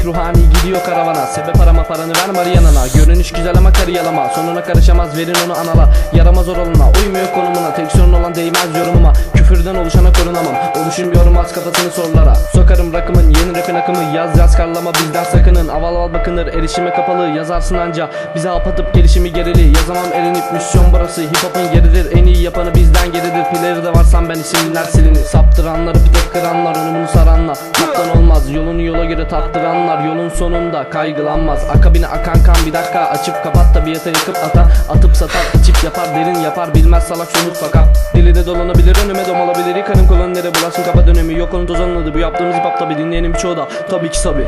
ruhani gidiyor karavana. Sebep arama paranı ver Mariana'na Görünüş güzel ama karı yalama. Sonuna karışamaz verin onu anala. Yaramaz oralına uymuyor konumuna. Tek sorun olan değmez yorumuma. Küfürden oluşana korunamam. Oluşum az kafasını sorulara. Sokarım rakımın yeni rapin akımı. Yaz yaz karlama bizden sakının. Aval aval bakınır erişime kapalı. Yazarsın anca. Bize apatıp gelişimi gerili. Yazamam erinip misyon burası. Hip hop'un yeridir. En iyi yapanı bizden geridir. Pileri de varsam ben isimler silinir Saptıranları pitek kıranlar onu bunu saranlar göre tattıranlar Yolun sonunda kaygılanmaz. Akabine akan kan bir dakika Açıp kapat tabiata yakıp ata Atıp satar içip yapar derin yapar Bilmez salak somut fakat Dili de dolanabilir önüme domalabilir Yıkarım kolonları bulaşsın kafa dönemi Yok onu toz anladı bu yaptığımız hip hop'ta bir dinleyenin birçoğu da. Tabii ki sabi